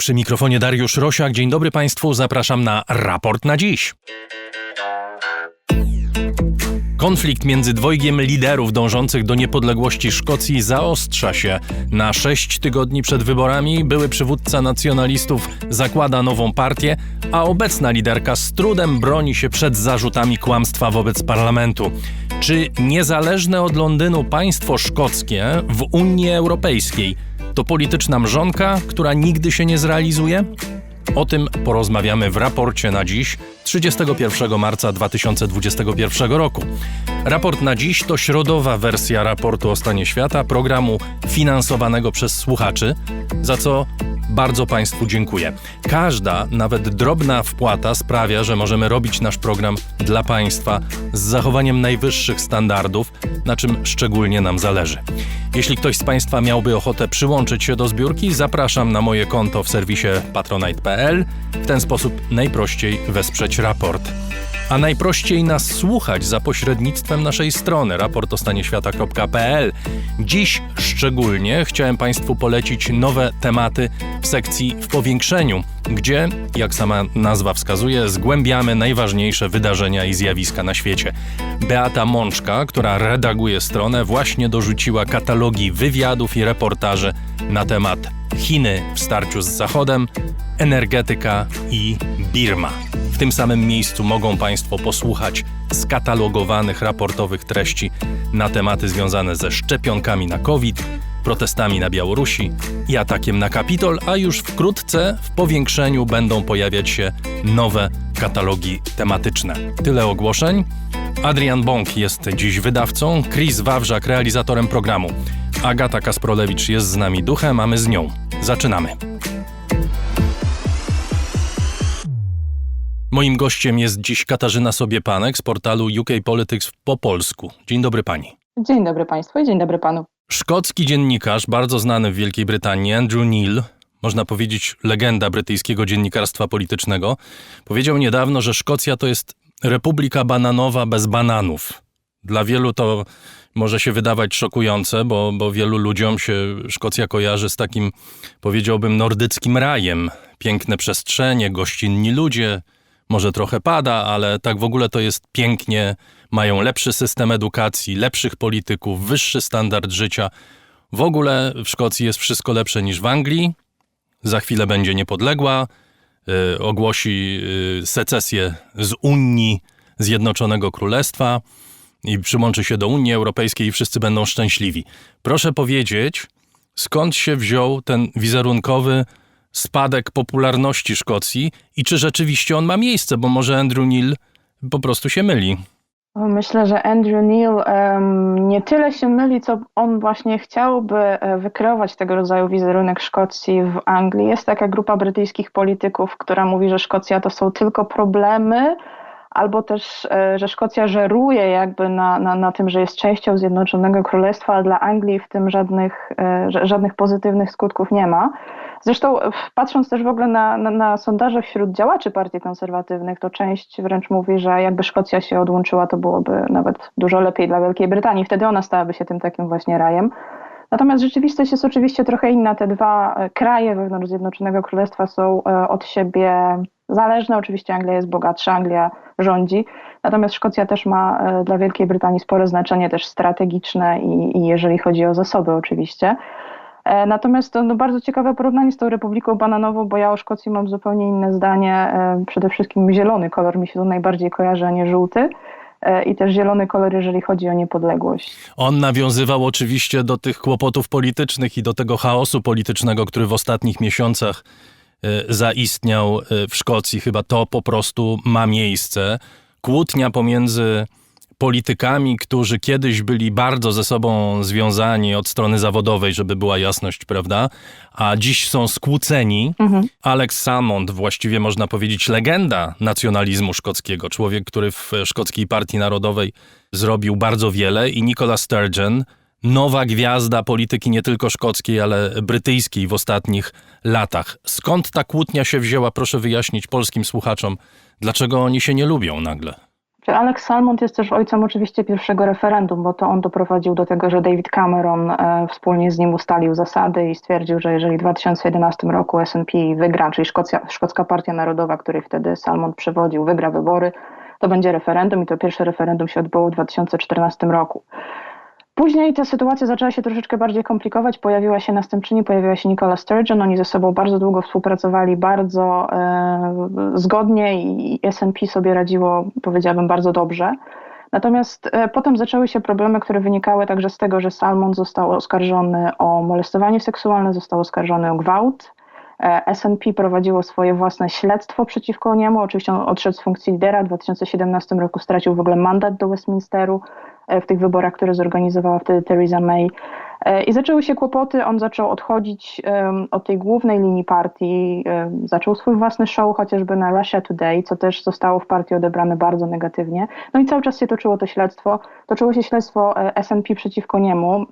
Przy mikrofonie Dariusz Rosiak. Dzień dobry Państwu, zapraszam na raport na dziś. Konflikt między dwojgiem liderów dążących do niepodległości Szkocji zaostrza się. Na sześć tygodni przed wyborami były przywódca nacjonalistów zakłada nową partię, a obecna liderka z trudem broni się przed zarzutami kłamstwa wobec parlamentu. Czy niezależne od Londynu państwo szkockie w Unii Europejskiej to polityczna mrzonka, która nigdy się nie zrealizuje? O tym porozmawiamy w raporcie na dziś, 31 marca 2021 roku. Raport na dziś to środowa wersja raportu o stanie świata, programu finansowanego przez słuchaczy, za co bardzo Państwu dziękuję. Każda, nawet drobna wpłata sprawia, że możemy robić nasz program dla Państwa z zachowaniem najwyższych standardów, na czym szczególnie nam zależy. Jeśli ktoś z Państwa miałby ochotę przyłączyć się do zbiórki, zapraszam na moje konto w serwisie patronite.pl. W ten sposób najprościej wesprzeć raport. A najprościej nas słuchać za pośrednictwem naszej strony raportostanieświata.pl. Dziś szczególnie chciałem Państwu polecić nowe tematy w sekcji w powiększeniu, gdzie, jak sama nazwa wskazuje, zgłębiamy najważniejsze wydarzenia i zjawiska na świecie. Beata Mączka, która redaguje stronę, właśnie dorzuciła katalogi wywiadów i reportaży na temat Chiny w starciu z Zachodem, energetyka i Birma. W tym samym miejscu mogą Państwo posłuchać skatalogowanych raportowych treści na tematy związane ze szczepionkami na COVID, protestami na Białorusi i atakiem na Kapitol, a już wkrótce w powiększeniu będą pojawiać się nowe katalogi tematyczne. Tyle ogłoszeń. Adrian Bąk jest dziś wydawcą, Chris Wawrzak realizatorem programu. Agata Kasprolewicz jest z nami duchem, a my z nią. Zaczynamy. Moim gościem jest dziś Katarzyna Sobiepanek z portalu UK Politics po polsku. Dzień dobry pani. Dzień dobry Państwu i dzień dobry Panu. Szkocki dziennikarz, bardzo znany w Wielkiej Brytanii, Andrew Neil, można powiedzieć legenda brytyjskiego dziennikarstwa politycznego, powiedział niedawno, że Szkocja to jest republika bananowa bez bananów. Dla wielu to może się wydawać szokujące, bo, bo wielu ludziom się Szkocja kojarzy z takim, powiedziałbym, nordyckim rajem. Piękne przestrzenie, gościnni ludzie, może trochę pada, ale tak w ogóle to jest pięknie. Mają lepszy system edukacji, lepszych polityków, wyższy standard życia. W ogóle w Szkocji jest wszystko lepsze niż w Anglii. Za chwilę będzie niepodległa, y, ogłosi y, secesję z Unii Zjednoczonego Królestwa i przyłączy się do Unii Europejskiej i wszyscy będą szczęśliwi. Proszę powiedzieć, skąd się wziął ten wizerunkowy spadek popularności Szkocji i czy rzeczywiście on ma miejsce, bo może Andrew Neil po prostu się myli. Myślę, że Andrew Neil nie tyle się myli, co on właśnie chciałby e, wykreować tego rodzaju wizerunek Szkocji w Anglii. Jest taka grupa brytyjskich polityków, która mówi, że Szkocja to są tylko problemy, albo też, e, że Szkocja żeruje jakby na, na, na tym, że jest częścią Zjednoczonego Królestwa, a dla Anglii w tym żadnych, e, żadnych pozytywnych skutków nie ma. Zresztą patrząc też w ogóle na, na, na, sondaże wśród działaczy partii konserwatywnych, to część wręcz mówi, że jakby Szkocja się odłączyła, to byłoby nawet dużo lepiej dla Wielkiej Brytanii. Wtedy ona stałaby się tym takim właśnie rajem. Natomiast rzeczywistość jest oczywiście trochę inna. Te dwa e, kraje wewnątrz Zjednoczonego Królestwa są od siebie zależne. Oczywiście Anglia jest bogatsza, Anglia rządzi. Natomiast Szkocja też ma dla Wielkiej Brytanii spore znaczenie też strategiczne i, i jeżeli chodzi o zasoby oczywiście. E, natomiast to no, bardzo ciekawe porównanie z tą Republiką Bananową, bo ja o Szkocji mam zupełnie inne zdanie. E, przede wszystkim zielony kolor mi się tu najbardziej kojarzy, a nie żółty. E, I też zielony kolor, jeżeli chodzi o niepodległość. On nawiązywał oczywiście do tych kłopotów politycznych i do tego chaosu politycznego, który w ostatnich miesiącach zaistniał w Szkocji. Chyba to po prostu ma miejsce. Kłótnia pomiędzy politykami, którzy kiedyś byli bardzo ze sobą związani od strony zawodowej, żeby była jasność, prawda? A dziś są skłóceni. Mhm. Alex Salmond, właściwie można powiedzieć legenda nacjonalizmu szkockiego, człowiek, który w szkockiej Partii Narodowej zrobił bardzo wiele i Nicola Sturgeon, nowa gwiazda polityki nie tylko szkockiej, ale brytyjskiej w ostatnich latach. Skąd ta kłótnia się wzięła? Proszę wyjaśnić polskim słuchaczom, dlaczego oni się nie lubią nagle. Alex Salmond jest też ojcem oczywiście pierwszego referendum, bo to on doprowadził do tego, że David Cameron e, wspólnie z nim ustalił zasady i stwierdził, że jeżeli w 2011 roku SNP wygra, czyli Szkocja, Szkocka Partia Narodowa, której wtedy Salmond przewodził, wygra wybory, to będzie referendum i to pierwsze referendum się odbyło w 2014 roku. Później ta sytuacja zaczęła się troszeczkę bardziej komplikować. Pojawiła się następczyni, pojawiła się Nicola Sturgeon. Oni ze sobą bardzo długo współpracowali, bardzo e, zgodnie i SNP sobie radziło, powiedziałabym, bardzo dobrze. Natomiast e, potem zaczęły się problemy, które wynikały także z tego, że Salmon został oskarżony o molestowanie seksualne, został oskarżony o gwałt. E, SNP prowadziło swoje własne śledztwo przeciwko niemu. Oczywiście on odszedł z funkcji lidera. W 2017 roku stracił w ogóle mandat do Westminsteru. E, w tych wyborach, które zorganizowała wtedy Theresa May. E, I zaczęły się kłopoty, on zaczął odchodzić od tej głównej linii partii, zaczął swój własny show chociażby na Russia Today, co też zostało w partii odebrane bardzo negatywnie. No i cały czas się toczyło to śledztwo, toczyło się śledztwo SNP przeciwko niemu.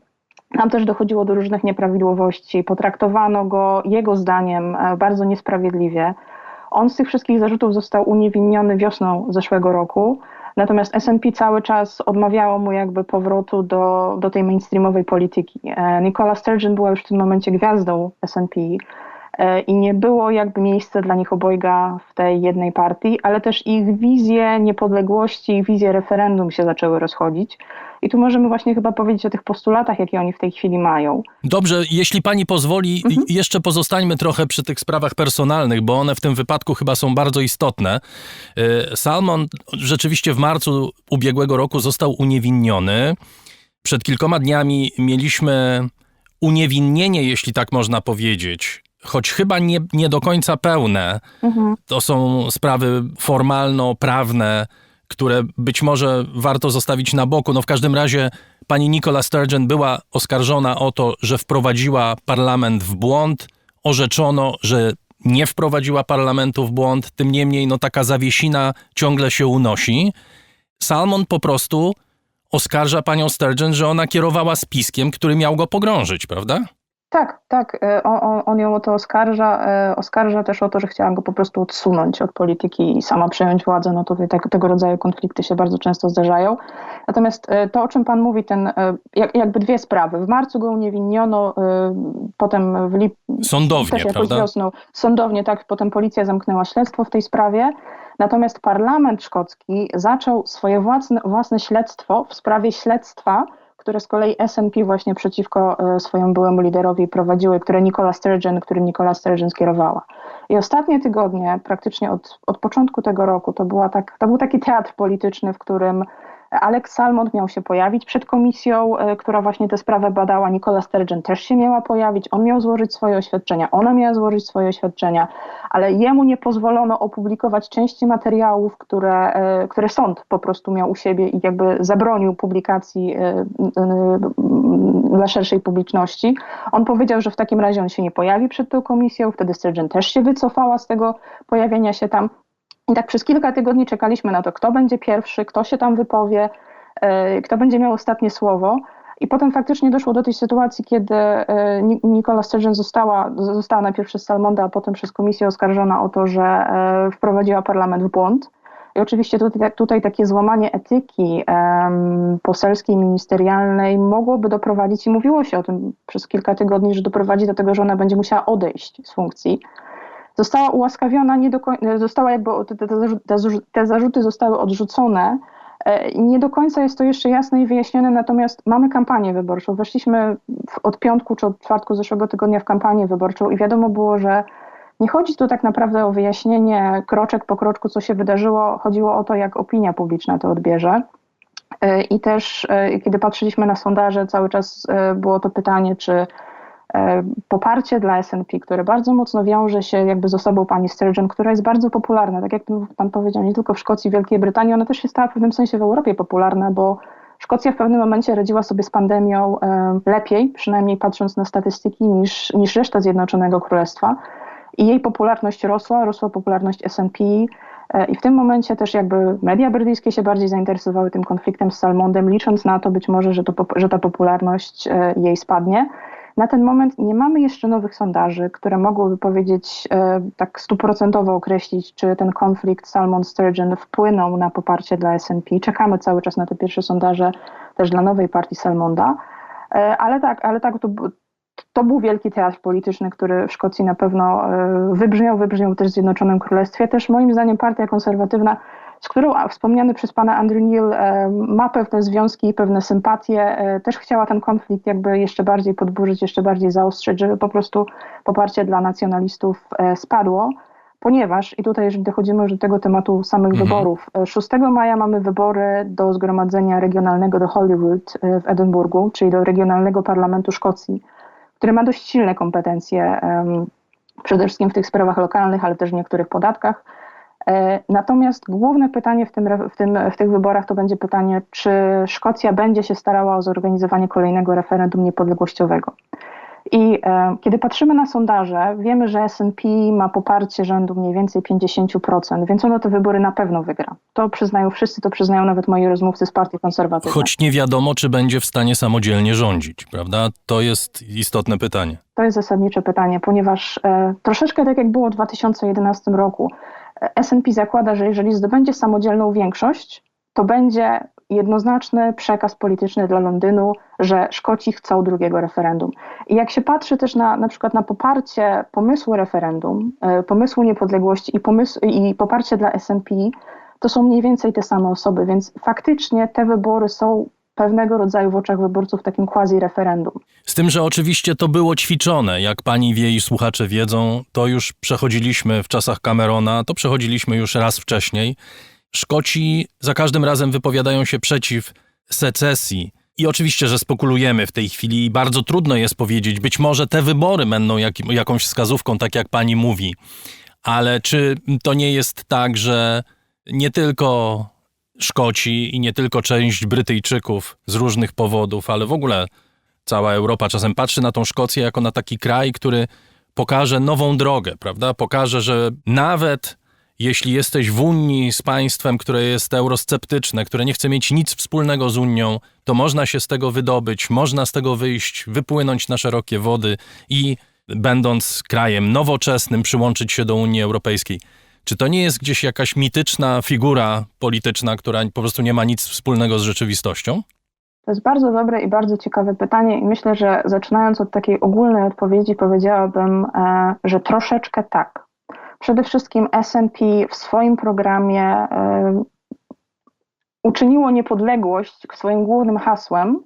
Tam też dochodziło do różnych nieprawidłowości, potraktowano go jego zdaniem bardzo niesprawiedliwie. On z tych wszystkich zarzutów został uniewinniony wiosną zeszłego roku. Natomiast S&P cały czas odmawiało mu jakby powrotu do, do tej mainstreamowej polityki. E, Nicola Sturgeon była już w tym momencie gwiazdą e, i nie było jakby miejsca dla nich obojga w tej jednej partii, ale też ich wizje niepodległości, ich wizje referendum się zaczęły rozchodzić. I tu możemy właśnie chyba powiedzieć o tych postulatach, jakie oni w tej chwili mają. Dobrze, jeśli pani pozwoli, mhm. jeszcze pozostańmy trochę przy tych sprawach personalnych, bo one w tym wypadku chyba są bardzo istotne. Y, Salmon rzeczywiście w marcu ubiegłego roku został uniewinniony. Przed kilkoma dniami mieliśmy uniewinnienie, jeśli tak można powiedzieć, choć chyba nie, nie do końca pełne. Mhm. To są sprawy formalno-prawne które być może warto zostawić na boku. No w każdym razie pani Nicola Sturgeon była oskarżona o to, że wprowadziła parlament w błąd. Orzeczono, że nie wprowadziła parlamentu w błąd. Tym niemniej, no taka zawiesina ciągle się unosi. Salmon po prostu oskarża panią Sturgeon, że ona kierowała spiskiem, który miał go pogrążyć, prawda? Tak, tak. E, on, on ją o to oskarża. E, oskarża też o to, że chciała go po prostu odsunąć od polityki i sama przejąć władzę. No tutaj tego, tego rodzaju konflikty się bardzo często zdarzają. Natomiast e, to, o czym pan mówi, ten, jakby dwie sprawy. W marcu go uniewinniono, potem w lipcu. Sądownie, prawda? Wiosną, sądownie, tak. Potem policja zamknęła śledztwo w tej sprawie. Natomiast parlament szkocki zaczął swoje własne, własne śledztwo w sprawie śledztwa które z kolei SNP właśnie przeciwko e, swojemu byłemu liderowi prowadziły, które Nicola Sturgeon, którym Nicola Sturgeon skierowała. I ostatnie tygodnie, praktycznie od, od początku tego roku, to, była tak, to był taki teatr polityczny, w którym Alex Salmond miał się pojawić przed komisją, e, która właśnie tę sprawę badała. Nicola Sturgeon też się miała pojawić. On miał złożyć swoje oświadczenia, ona miała złożyć swoje oświadczenia, ale jemu nie pozwolono opublikować części materiałów, które, e, które sąd po prostu miał u siebie i jakby zabronił publikacji e, dla szerszej publiczności. On powiedział, że w takim razie on się nie pojawi przed tą komisją. Wtedy Sturgeon też się wycofała z tego pojawienia się tam. I tak przez kilka tygodni czekaliśmy na to, kto będzie pierwszy, kto się tam wypowie, e, kto będzie miał ostatnie słowo. I potem faktycznie doszło do tej sytuacji, kiedy e, Nicola Sturgeon została, została najpierw przez Salmonda, a potem przez komisję oskarżona o to, że e, wprowadziła parlament w błąd. I oczywiście tutaj, tutaj takie złamanie etyki um, poselskiej, ministerialnej mogłoby doprowadzić, i mówiło się o tym przez kilka tygodni, że doprowadzi do tego, że ona będzie musiała odejść z funkcji została ułaskawiona, nie do końca, została jakby, te, zarzuty zostały odrzucone. E, nie do końca jest to jeszcze jasne i wyjaśnione, natomiast mamy kampanię wyborczą. Weszliśmy w, od piątku czy od czwartku zeszłego tygodnia w kampanię wyborczą i wiadomo było, że nie chodzi tu tak naprawdę o wyjaśnienie kroczek po kroczku, co się wydarzyło. Chodziło o to, jak opinia publiczna to odbierze. E, I też, e, kiedy patrzyliśmy na sondaże, cały czas było to pytanie, czy poparcie dla SNP, które bardzo mocno wiąże się jakby z osobą pani Sturgeon, która jest bardzo popularna, tak jak pan powiedział, nie tylko w Szkocji, Wielkiej Brytanii, ona też się stała w pewnym sensie w Europie popularna, bo Szkocja w pewnym momencie radziła sobie z pandemią e, lepiej, przynajmniej patrząc na statystyki, niż, niż reszta Zjednoczonego Królestwa. I jej popularność rosła, rosła popularność SNP. E, I w tym momencie też jakby media brytyjskie się bardziej zainteresowały tym konfliktem z Salmondem, licząc na to być może, że, to, że ta popularność jej spadnie. Na ten moment nie mamy jeszcze nowych sondaży, które mogłyby powiedzieć, e, tak stuprocentowo określić, czy ten konflikt Salmon-Sturgeon wpłynął na poparcie dla SNP. Czekamy cały czas na te pierwsze sondaże też dla nowej partii Salmonda. E, Ale tak, ale tak, to, to był wielki teatr polityczny, który w Szkocji na pewno e, wybrzmiał, wybrzmiał też w Zjednoczonym Królestwie. Też moim zdaniem partia konserwatywna, z którą wspomniany przez pana Andrew Neil e, ma pewne związki i pewne sympatie, e, też chciała ten konflikt jakby jeszcze bardziej podburzyć, jeszcze bardziej zaostrzyć, żeby po prostu poparcie dla nacjonalistów e, spadło. Ponieważ, i tutaj jeżeli dochodzimy już do tego tematu samych Mhm. wyborów, e, 6 maja mamy wybory do Zgromadzenia Regionalnego do Holyrood e, w Edynburgu, czyli do Regionalnego Parlamentu Szkocji, który ma dość silne kompetencje, przede wszystkim w tych sprawach lokalnych, ale też w niektórych podatkach. E, Natomiast główne pytanie w, tym, w, tym, w tych wyborach to będzie pytanie, czy Szkocja będzie się starała o zorganizowanie kolejnego referendum niepodległościowego. I e, kiedy patrzymy na sondaże, wiemy, że S&P ma poparcie rzędu mniej więcej 50%, więc ono te wybory na pewno wygra. To przyznają wszyscy, to przyznają nawet moi rozmówcy z partii konserwatywnej. Choć nie wiadomo, czy będzie w stanie samodzielnie rządzić, prawda? To jest istotne pytanie. To jest zasadnicze pytanie, ponieważ e, troszeczkę tak jak było w 2011 roku, S&P zakłada, że jeżeli zdobędzie samodzielną większość, to będzie jednoznaczny przekaz polityczny dla Londynu, że Szkoci chcą drugiego referendum. I jak się patrzy też na, na przykład na poparcie pomysłu referendum, e, pomysłu niepodległości i, pomysł, i poparcie dla S&P, to są mniej więcej te same osoby, więc faktycznie te wybory są pewnego rodzaju w oczach wyborców takim quasi-referendum. Z tym, że oczywiście to było ćwiczone. Jak pani wie i słuchacze wiedzą, to już przechodziliśmy w czasach Camerona, to przechodziliśmy już raz wcześniej. Szkoci za każdym razem wypowiadają się przeciw secesji. I oczywiście, że spekulujemy w tej chwili i bardzo trudno jest powiedzieć, być może te wybory będą jak, jakąś wskazówką, tak jak pani mówi. Ale czy to nie jest tak, że nie tylko Szkoci i nie tylko część Brytyjczyków z różnych powodów, ale w ogóle cała Europa czasem patrzy na tą Szkocję jako na taki kraj, który pokaże nową drogę, prawda? Pokaże, że nawet jeśli jesteś w Unii z państwem, które jest eurosceptyczne, które nie chce mieć nic wspólnego z Unią, to można się z tego wydobyć, można z tego wyjść, wypłynąć na szerokie wody i będąc krajem nowoczesnym, przyłączyć się do Unii Europejskiej. Czy to nie jest gdzieś jakaś mityczna figura polityczna, która po prostu nie ma nic wspólnego z rzeczywistością? To jest bardzo dobre i bardzo ciekawe pytanie, i myślę, że zaczynając od takiej ogólnej odpowiedzi, powiedziałabym, e, że troszeczkę tak. Przede wszystkim SP w swoim programie e, uczyniło niepodległość swoim głównym hasłem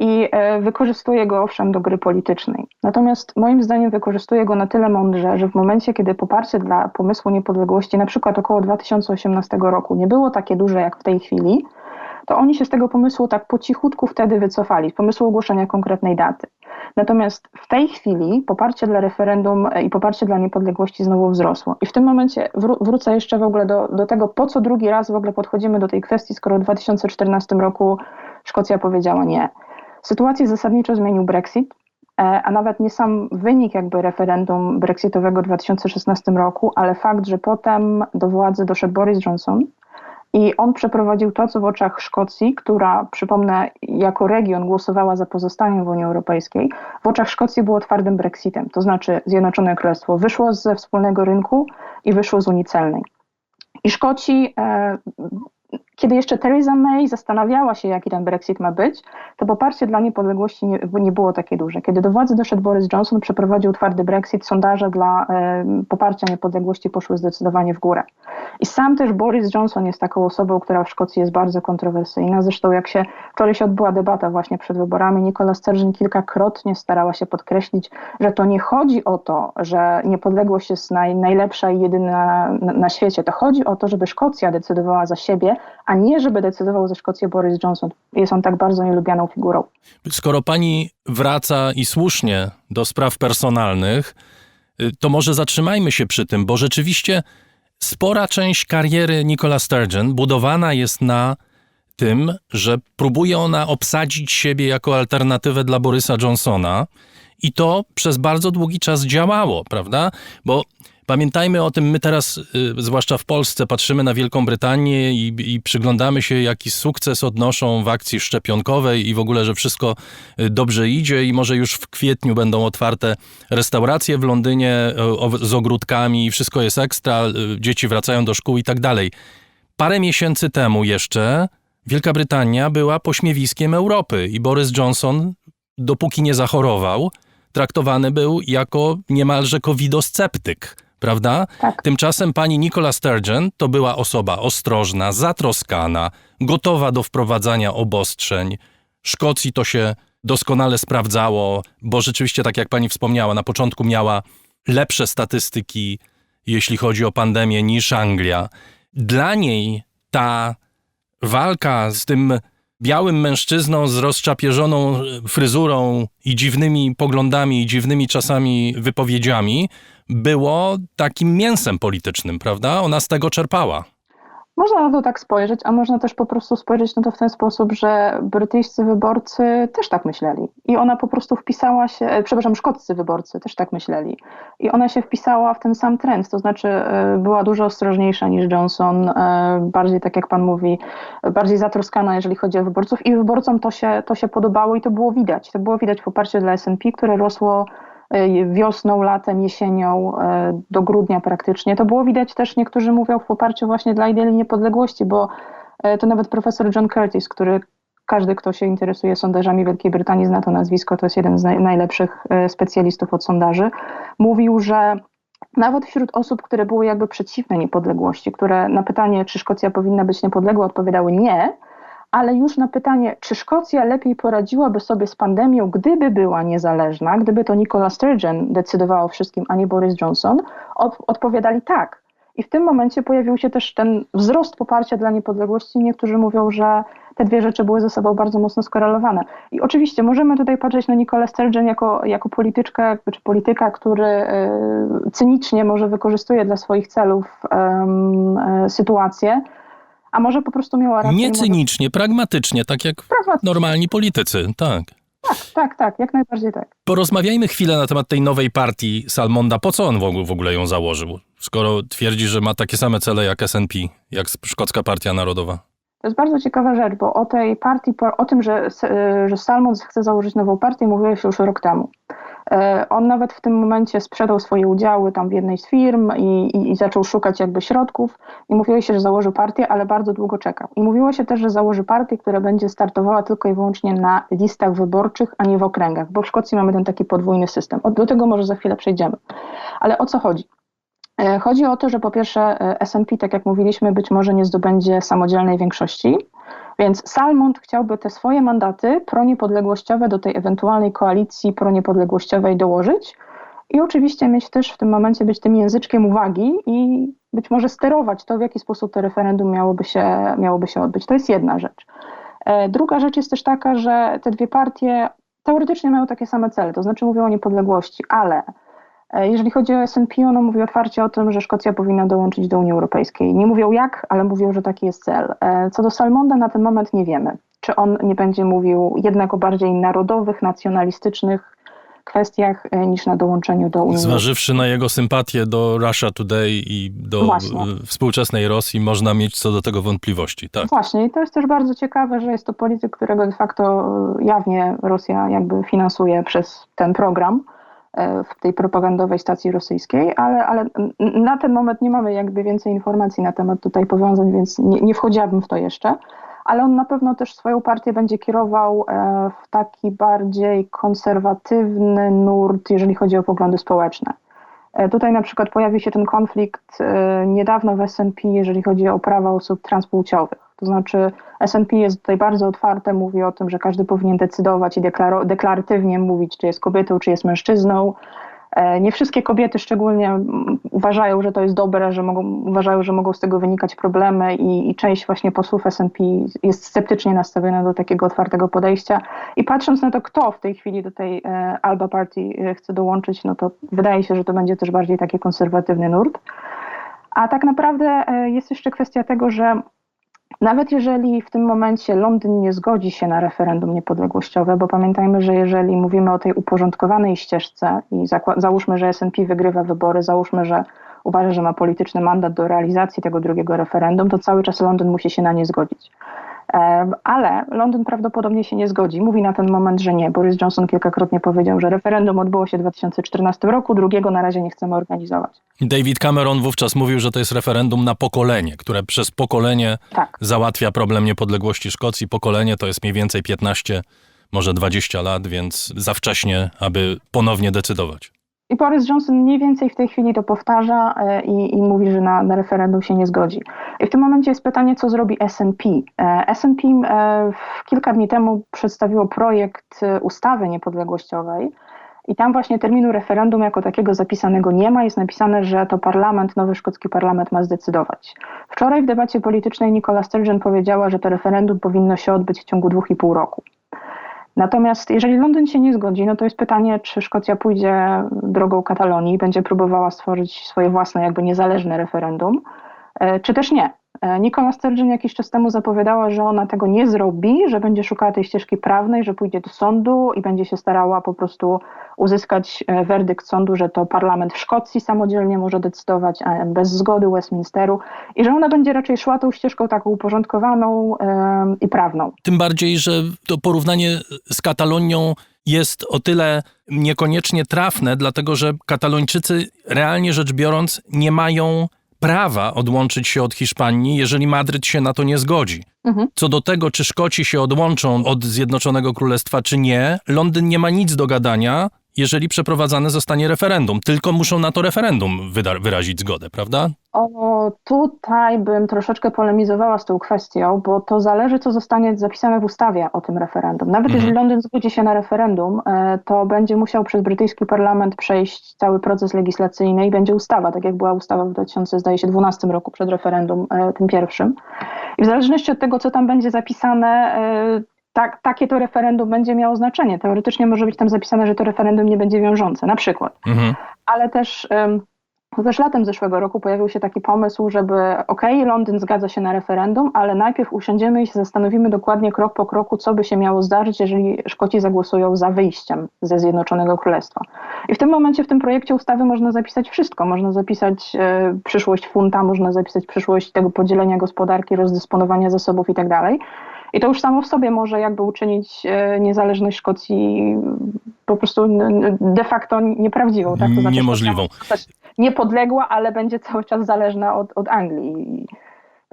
i e, wykorzystuje go owszem do gry politycznej. Natomiast moim zdaniem wykorzystuje go na tyle mądrze, że w momencie, kiedy poparcie dla pomysłu niepodległości, na przykład około 2018 roku, nie było takie duże jak w tej chwili, to oni się z tego pomysłu tak po cichutku wtedy wycofali, pomysłu ogłoszenia konkretnej daty. Natomiast w tej chwili poparcie dla referendum e, i poparcie dla niepodległości znowu wzrosło. I w tym momencie wró- wrócę jeszcze w ogóle do, do tego, po co drugi raz w ogóle podchodzimy do tej kwestii, skoro w 2014 roku Szkocja powiedziała nie. Sytuację zasadniczo zmienił Brexit, e, a nawet nie sam wynik jakby referendum brexitowego w 2016 roku, ale fakt, że potem do władzy doszedł Boris Johnson, i on przeprowadził to, co w oczach Szkocji, która, przypomnę, jako region głosowała za pozostaniem w Unii Europejskiej, w oczach Szkocji było twardym Brexitem. To znaczy Zjednoczone Królestwo wyszło ze wspólnego rynku i wyszło z Unii Celnej. I Szkoci, e, kiedy jeszcze Theresa May zastanawiała się, jaki ten Brexit ma być, to poparcie dla niepodległości nie, nie było takie duże. Kiedy do władzy doszedł Boris Johnson, przeprowadził twardy Brexit, sondaże dla e, poparcia niepodległości poszły zdecydowanie w górę. I sam też Boris Johnson jest taką osobą, która w Szkocji jest bardzo kontrowersyjna. Zresztą jak się wczoraj się odbyła debata właśnie przed wyborami, Nicola Sturgeon kilkakrotnie starała się podkreślić, że to nie chodzi o to, że niepodległość jest naj, najlepsza i jedyna na, na świecie. To chodzi o to, żeby Szkocja decydowała za siebie, a nie żeby decydował za Szkocję Boris Johnson. Jest on tak bardzo nielubianą figurą. Skoro pani wraca i słusznie do spraw personalnych, y, to może zatrzymajmy się przy tym, bo rzeczywiście spora część kariery Nicola Sturgeon budowana jest na tym, że próbuje ona obsadzić siebie jako alternatywę dla Borysa Johnsona i to przez bardzo długi czas działało, prawda? Bo Pamiętajmy o tym, my teraz, y, zwłaszcza w Polsce, patrzymy na Wielką Brytanię i, i przyglądamy się, jaki sukces odnoszą w akcji szczepionkowej i w ogóle, że wszystko y, dobrze idzie i może już w kwietniu będą otwarte restauracje w Londynie z ogródkami wszystko jest ekstra, y, dzieci wracają do szkół i tak dalej. Parę miesięcy temu jeszcze Wielka Brytania była pośmiewiskiem Europy i Boris Johnson, dopóki nie zachorował, traktowany był jako niemalże covidosceptyk, prawda? Tak. Tymczasem pani Nicola Sturgeon to była osoba ostrożna, zatroskana, gotowa do wprowadzania obostrzeń. Szkocji to się doskonale sprawdzało, bo rzeczywiście, tak jak pani wspomniała, na początku miała lepsze statystyki, jeśli chodzi o pandemię, niż Anglia. Dla niej ta walka z tym białym mężczyzną z rozczapieżoną fryzurą i dziwnymi poglądami i dziwnymi czasami wypowiedziami było takim mięsem politycznym, prawda? Ona z tego czerpała. Można na to tak spojrzeć, a można też po prostu spojrzeć na to w ten sposób, że brytyjscy wyborcy też tak myśleli. I ona po prostu wpisała się, e, przepraszam, szkoccy wyborcy też tak myśleli. I ona się wpisała w ten sam trend, to znaczy e, była dużo ostrożniejsza niż Johnson, e, bardziej tak jak pan mówi, bardziej zatroskana, jeżeli chodzi o wyborców. I wyborcom to się, to się podobało i to było widać. To było widać poparcie dla SNP, które rosło wiosną, latem, jesienią, e, do grudnia praktycznie. To było widać też, niektórzy mówią w poparciu właśnie dla idei niepodległości, bo e, to nawet profesor John Curtis, który każdy, kto się interesuje sondażami Wielkiej Brytanii, zna to nazwisko, to jest jeden z naj, najlepszych specjalistów od sondaży, mówił, że nawet wśród osób, które były jakby przeciwne niepodległości, które na pytanie, czy Szkocja powinna być niepodległa, odpowiadały nie, ale już na pytanie, czy Szkocja lepiej poradziłaby sobie z pandemią, gdyby była niezależna, gdyby to Nicola Sturgeon decydowała o wszystkim, a nie Boris Johnson, od, odpowiadali tak. I w tym momencie pojawił się też ten wzrost poparcia dla niepodległości. Niektórzy mówią, że te dwie rzeczy były ze sobą bardzo mocno skorelowane. I oczywiście możemy tutaj patrzeć na Nicolę Sturgeon jako, jako polityczkę, czy polityka, który y, cynicznie może wykorzystuje dla swoich celów um, sytuację, a może po prostu miała rację. Nie może- cynicznie, pragmatycznie, tak jak Pragmatycznie. normalni politycy, tak. Tak, tak, jak najbardziej tak. Porozmawiajmy chwilę na temat tej nowej partii Salmonda. Po co on w ogóle- ją założył? Skoro twierdzi, że ma takie same cele jak SNP, jak Szkocka Partia Narodowa. To jest bardzo ciekawa rzecz, bo o tej partii, o tym, że, y, że Salmond chce założyć nową partię, mówiło się już rok temu. E, On nawet w tym momencie sprzedał swoje udziały tam w jednej z firm i, i, i zaczął szukać jakby środków i mówiło się, że założy partię, ale bardzo długo czekał. I mówiło się też, że założy partię, która będzie startowała tylko i wyłącznie na listach wyborczych, a nie w okręgach, bo w Szkocji mamy ten taki podwójny system. Do tego może za chwilę przejdziemy. Ale o co chodzi? E, Chodzi o to, że po pierwsze e, SNP, tak jak mówiliśmy, być może nie zdobędzie samodzielnej większości, więc Salmond chciałby te swoje mandaty proniepodległościowe do tej ewentualnej koalicji proniepodległościowej dołożyć i oczywiście mieć też w tym momencie być tym języczkiem uwagi i być może sterować to, w jaki sposób to referendum miałoby się, miałoby się odbyć. To jest jedna rzecz. E, Druga rzecz jest też taka, że te dwie partie teoretycznie mają takie same cele, to znaczy mówią o niepodległości, ale Jeżeli chodzi o SNP, ono mówi otwarcie o tym, że Szkocja powinna dołączyć do Unii Europejskiej. Nie mówią jak, ale mówią, że taki jest cel. E, Co do Salmonda na ten moment nie wiemy. Czy on nie będzie mówił jednak o bardziej narodowych, nacjonalistycznych kwestiach e, niż na dołączeniu do Unii Zważywszy na jego sympatię do Russia Today i do Właśnie. współczesnej Rosji, można mieć co do tego wątpliwości. Tak. Właśnie, i to jest też bardzo ciekawe, że jest to polityk, którego de facto e, jawnie Rosja jakby finansuje przez ten program e, w tej propagandowej stacji rosyjskiej, ale, ale na ten moment nie mamy jakby więcej informacji na temat tutaj powiązań, więc nie, nie wchodziłabym w to jeszcze. Ale on na pewno też swoją partię będzie kierował e, w taki bardziej konserwatywny nurt, jeżeli chodzi o poglądy społeczne. E, Tutaj na przykład pojawił się ten konflikt e, niedawno w SNP, jeżeli chodzi o prawa osób transpłciowych. To znaczy SNP jest tutaj bardzo otwarte, mówi o tym, że każdy powinien decydować i deklaratywnie mówić, czy jest kobietą, czy jest mężczyzną. E, Nie wszystkie kobiety szczególnie uważają, że to jest dobre, że mogą, uważają, że mogą z tego wynikać problemy i, i część właśnie posłów SNP jest sceptycznie nastawiona do takiego otwartego podejścia. I patrząc na to, kto w tej chwili do tej e, Alba Party e, chce dołączyć, no to wydaje się, że to będzie też bardziej taki konserwatywny nurt. A tak naprawdę jest jeszcze kwestia tego, że nawet jeżeli w tym momencie Londyn nie zgodzi się na referendum niepodległościowe, bo pamiętajmy, że jeżeli mówimy o tej uporządkowanej ścieżce i załóżmy, że SNP wygrywa wybory, załóżmy, że uważa, że ma polityczny mandat do realizacji tego drugiego referendum, to cały czas Londyn musi się na nie zgodzić. Ale Londyn prawdopodobnie się nie zgodzi. Mówi na ten moment, że nie. Boris Johnson kilkakrotnie powiedział, że referendum odbyło się w 2014 roku, drugiego na razie nie chcemy organizować. David Cameron wówczas mówił, że to jest referendum na pokolenie, które przez pokolenie tak. załatwia problem niepodległości Szkocji. Pokolenie to jest mniej więcej 15, może 20 lat, więc za wcześnie, aby ponownie decydować. I Boris Johnson mniej więcej w tej chwili to powtarza e, i, i mówi, że na, na, referendum się nie zgodzi. I w tym momencie jest pytanie, co zrobi SNP. SNP e, kilka dni temu przedstawiło projekt e, ustawy niepodległościowej. I tam właśnie terminu referendum jako takiego zapisanego nie ma. Jest napisane, że to parlament, nowy szkocki parlament ma zdecydować. Wczoraj w debacie politycznej Nicola Sturgeon powiedziała, że to referendum powinno się odbyć w ciągu dwóch i pół roku. Natomiast jeżeli Londyn się nie zgodzi, no to jest pytanie, czy Szkocja pójdzie drogą Katalonii i będzie próbowała stworzyć swoje własne, jakby niezależne referendum, e, czy też nie. E, Nicola Sturgeon jakiś czas temu zapowiadała, że ona tego nie zrobi, że będzie szukała tej ścieżki prawnej, że pójdzie do sądu i będzie się starała po prostu uzyskać e, werdykt sądu, że to parlament w Szkocji samodzielnie może decydować bez zgody Westminsteru i że ona będzie raczej szła tą ścieżką taką uporządkowaną i prawną. Tym bardziej, że to porównanie z Katalonią jest o tyle niekoniecznie trafne, dlatego że Katalończycy realnie rzecz biorąc nie mają prawa odłączyć się od Hiszpanii, jeżeli Madryt się na to nie zgodzi. Mhm. Co do tego, czy Szkoci się odłączą od Zjednoczonego Królestwa, czy nie, Londyn nie ma nic do gadania, jeżeli przeprowadzane zostanie referendum. Tylko muszą na to referendum wyrazić zgodę, prawda? O, tutaj bym troszeczkę polemizowała z tą kwestią, bo to zależy, co zostanie zapisane w ustawie o tym referendum. Nawet mhm. jeżeli Londyn zgodzi się na referendum, e, to będzie musiał przez brytyjski parlament przejść cały proces legislacyjny i będzie ustawa, tak jak była ustawa w 2012 roku przed referendum, e, tym pierwszym. I w zależności od tego, co tam będzie zapisane, e, tak, takie to referendum będzie miało znaczenie. Teoretycznie może być tam zapisane, że to referendum nie będzie wiążące, na przykład. Mhm. Ale też, też latem zeszłego roku pojawił się taki pomysł, żeby ok, Londyn zgadza się na referendum, ale najpierw usiądziemy i się zastanowimy dokładnie krok po kroku, co by się miało zdarzyć, jeżeli Szkoci zagłosują za wyjściem ze Zjednoczonego Królestwa. I w tym momencie w tym projekcie ustawy można zapisać wszystko. Można zapisać e, przyszłość funta, można zapisać przyszłość tego podzielenia gospodarki, rozdysponowania zasobów i tak dalej. I to już samo w sobie może jakby uczynić e, niezależność Szkocji po prostu de facto nieprawdziwą. Tak? To znaczy, Niemożliwą. Niepodległa, ale będzie cały czas zależna od, od Anglii.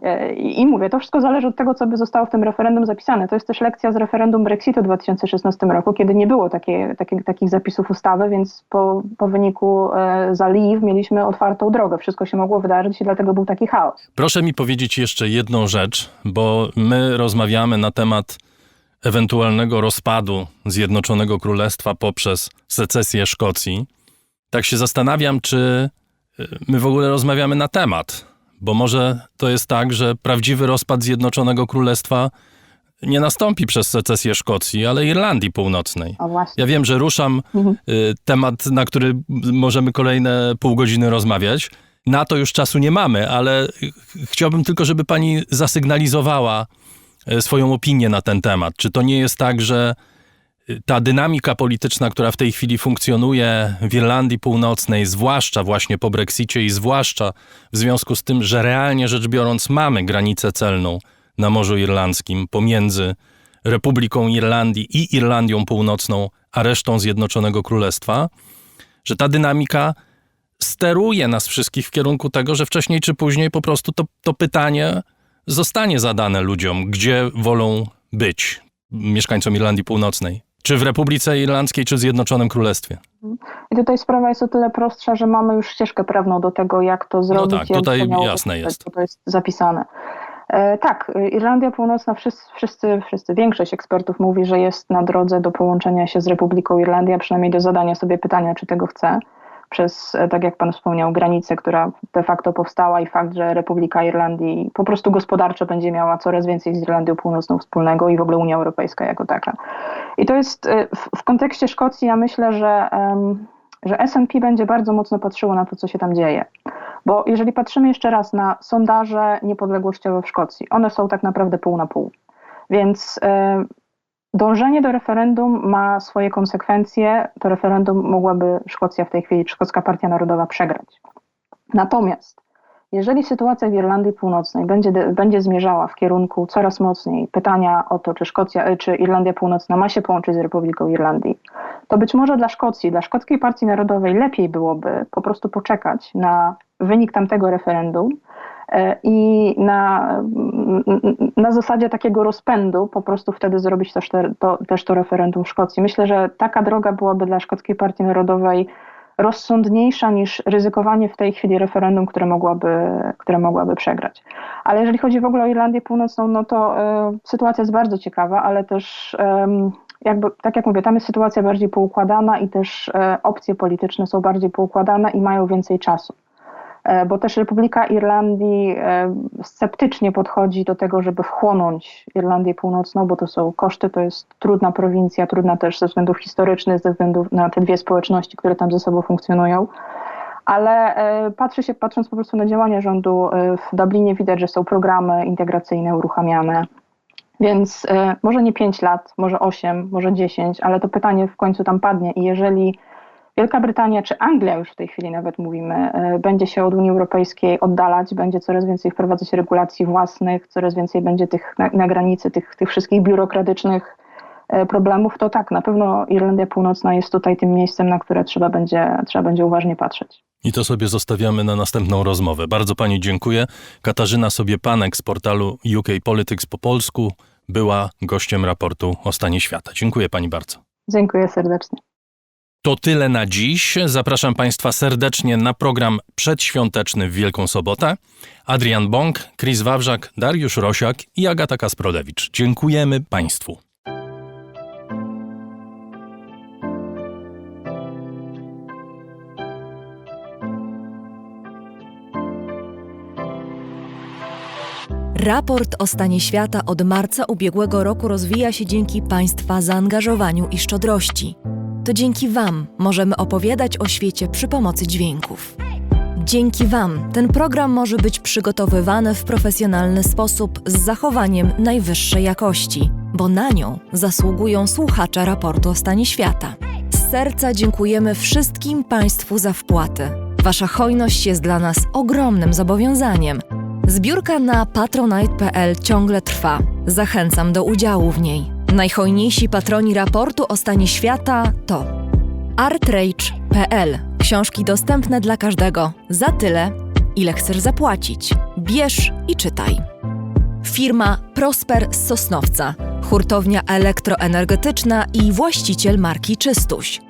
E, I, I, mówię, to wszystko zależy od tego, co by zostało w tym referendum zapisane. To jest też lekcja z referendum Brexitu w 2016 roku, kiedy nie było takie, takie, takich zapisów ustawy, więc po, po wyniku e, za Leave mieliśmy otwartą drogę. Wszystko się mogło wydarzyć i dlatego był taki chaos. Proszę mi powiedzieć jeszcze jedną rzecz, bo my rozmawiamy na temat ewentualnego rozpadu Zjednoczonego Królestwa poprzez secesję Szkocji. Tak się zastanawiam, czy e, my w ogóle rozmawiamy na temat bo może to jest tak, że prawdziwy rozpad Zjednoczonego Królestwa nie nastąpi przez secesję Szkocji, ale Irlandii Północnej. Ja wiem, że ruszam mhm. Y, temat, na który możemy kolejne pół godziny rozmawiać. Na to już czasu nie mamy, ale chciałbym tylko, żeby pani zasygnalizowała y, swoją opinię na ten temat. Czy to nie jest tak, że ta dynamika polityczna, która w tej chwili funkcjonuje w Irlandii Północnej, zwłaszcza właśnie po Brexicie i zwłaszcza w związku z tym, że realnie rzecz biorąc mamy granicę celną na Morzu Irlandzkim pomiędzy Republiką Irlandii i Irlandią Północną, a resztą Zjednoczonego Królestwa, że ta dynamika steruje nas wszystkich w kierunku tego, że wcześniej czy później po prostu to, to pytanie zostanie zadane ludziom, gdzie wolą być mieszkańcom Irlandii Północnej. Czy w Republice Irlandzkiej, czy w Zjednoczonym Królestwie? I tutaj sprawa jest o tyle prostsza, że mamy już ścieżkę prawną do tego, jak to zrobić. No tak, tutaj jasne jest. To jest zapisane. E, tak, Irlandia Północna, wszyscy, wszyscy, wszyscy, większość ekspertów mówi, że jest na drodze do połączenia się z Republiką Irlandia, przynajmniej do zadania sobie pytania, czy tego chce przez, e, tak jak Pan wspomniał, granicę, która de facto powstała i fakt, że Republika Irlandii po prostu gospodarczo będzie miała coraz więcej z Irlandią Północną wspólnego i w ogóle Unia Europejska jako taka. I to jest e, w, w kontekście Szkocji, ja myślę, że, że S&P będzie bardzo mocno patrzyło na to, co się tam dzieje. Bo jeżeli patrzymy jeszcze raz na sondaże niepodległościowe w Szkocji, one są tak naprawdę pół na pół. Więc Dążenie do referendum ma swoje konsekwencje. To referendum mogłaby Szkocja w tej chwili, Szkocka Partia Narodowa przegrać. Natomiast jeżeli sytuacja w Irlandii Północnej będzie, będzie zmierzała w kierunku coraz mocniej pytania o to, czy, Szkocja, czy Irlandia Północna ma się połączyć z Republiką Irlandii, to być może dla Szkocji, dla Szkockiej Partii Narodowej lepiej byłoby po prostu poczekać na wynik tamtego referendum i na, na zasadzie takiego rozpędu po prostu wtedy zrobić też, te, to, też to referendum w Szkocji. Myślę, że taka droga byłaby dla Szkockiej Partii Narodowej rozsądniejsza niż ryzykowanie w tej chwili referendum, które mogłaby, które mogłaby przegrać. Ale jeżeli chodzi w ogóle o Irlandię Północną, no to y, sytuacja jest bardzo ciekawa, ale też y, jakby, tak jak mówię, tam jest sytuacja bardziej poukładana i też y, opcje polityczne są bardziej poukładane i mają więcej czasu. E, bo też Republika Irlandii e, sceptycznie podchodzi do tego, żeby wchłonąć Irlandię Północną, bo to są koszty, to jest trudna prowincja, trudna też ze względów historycznych, ze względu na te dwie społeczności, które tam ze sobą funkcjonują. Ale e, patrzy się, patrząc po prostu na działania rządu w Dublinie, widać, że są programy integracyjne uruchamiane. Więc może nie 5 lat, może 8, może 10, ale to pytanie w końcu tam padnie. I jeżeli Wielka Brytania czy Anglia, już w tej chwili nawet mówimy, e, będzie się od Unii Europejskiej oddalać, będzie coraz więcej wprowadzać regulacji własnych, coraz więcej będzie tych na, na granicy tych, tych wszystkich biurokratycznych e, problemów, to tak, na pewno Irlandia Północna jest tutaj tym miejscem, na które trzeba będzie, trzeba będzie uważnie patrzeć. I to sobie zostawiamy na następną rozmowę. Bardzo Pani dziękuję. Katarzyna sobie Panek z portalu UK Politics po polsku była gościem raportu o stanie świata. Dziękuję Pani bardzo. Dziękuję serdecznie. To tyle na dziś. Zapraszam Państwa serdecznie na program przedświąteczny w Wielką Sobotę. Adrian Bąk, Chris Wawrzak, Dariusz Rosiak i Agata Kasprolewicz. Dziękujemy Państwu. Raport o stanie świata od marca ubiegłego roku rozwija się dzięki Państwa zaangażowaniu i szczodrości to dzięki Wam możemy opowiadać o świecie przy pomocy dźwięków. Dzięki Wam ten program może być przygotowywany w profesjonalny sposób z zachowaniem najwyższej jakości, bo na nią zasługują słuchacze raportu o stanie świata. Z serca dziękujemy wszystkim Państwu za wpłaty. Wasza hojność jest dla nas ogromnym zobowiązaniem. Zbiórka na patronite.pl ciągle trwa. Zachęcam do udziału w niej. Najhojniejsi patroni raportu o stanie świata to artrage.pl. Książki dostępne dla każdego za tyle, ile chcesz zapłacić. Bierz i czytaj. Firma Prosper z Sosnowca, hurtownia elektroenergetyczna i właściciel marki Czystuś.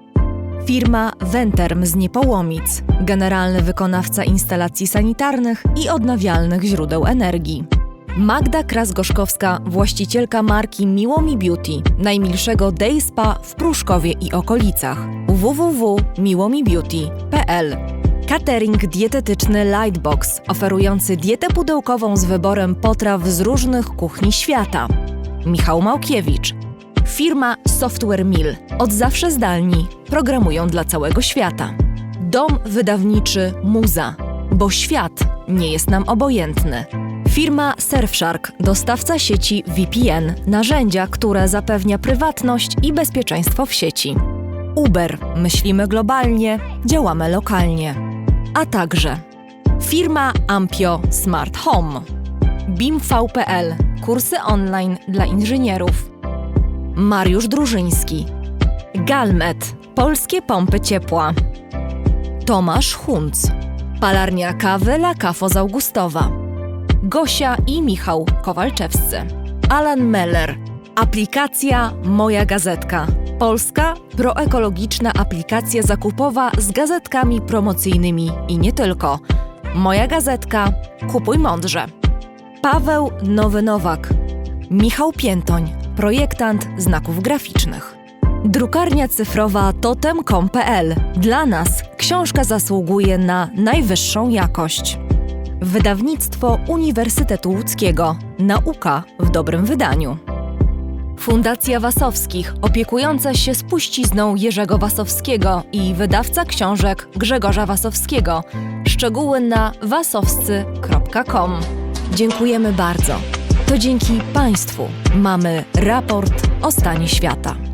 Firma Venterm z Niepołomic, generalny wykonawca instalacji sanitarnych i odnawialnych źródeł energii. Magda Krasgoszkowska, właścicielka marki Miłomi Beauty, najmilszego day spa w Pruszkowie i okolicach. www.miłomibeauty.pl Catering dietetyczny Lightbox, oferujący dietę pudełkową z wyborem potraw z różnych kuchni świata. Michał Małkiewicz. Firma Software Mill. Od zawsze zdalni. Programują dla całego świata. Dom wydawniczy Muza. Bo świat nie jest nam obojętny. Firma Surfshark, dostawca sieci VPN, narzędzia, które zapewnia prywatność i bezpieczeństwo w sieci. Uber, myślimy globalnie, działamy lokalnie. A także firma Ampio Smart Home, BIMV.pl, kursy online dla inżynierów. Mariusz Drużyński, Galmet, polskie pompy ciepła. Tomasz Hunc, palarnia kawy La Cafo z Augustowa. Gosia i Michał Kowalczewscy. Alan Meller. Aplikacja Moja Gazetka. Polska proekologiczna aplikacja zakupowa z gazetkami promocyjnymi i nie tylko. Moja Gazetka. Kupuj mądrze. Paweł Nowy Nowak. Michał Piętoń. Projektant znaków graficznych. Drukarnia cyfrowa totem.com.pl. Dla nas książka zasługuje na najwyższą jakość. Wydawnictwo Uniwersytetu Łódzkiego. Nauka w dobrym wydaniu. Fundacja Wasowskich, opiekująca się spuścizną Jerzego Wasowskiego i wydawca książek Grzegorza Wasowskiego. Szczegóły na wasowscy.com. Dziękujemy bardzo. To dzięki Państwu mamy raport o stanie świata.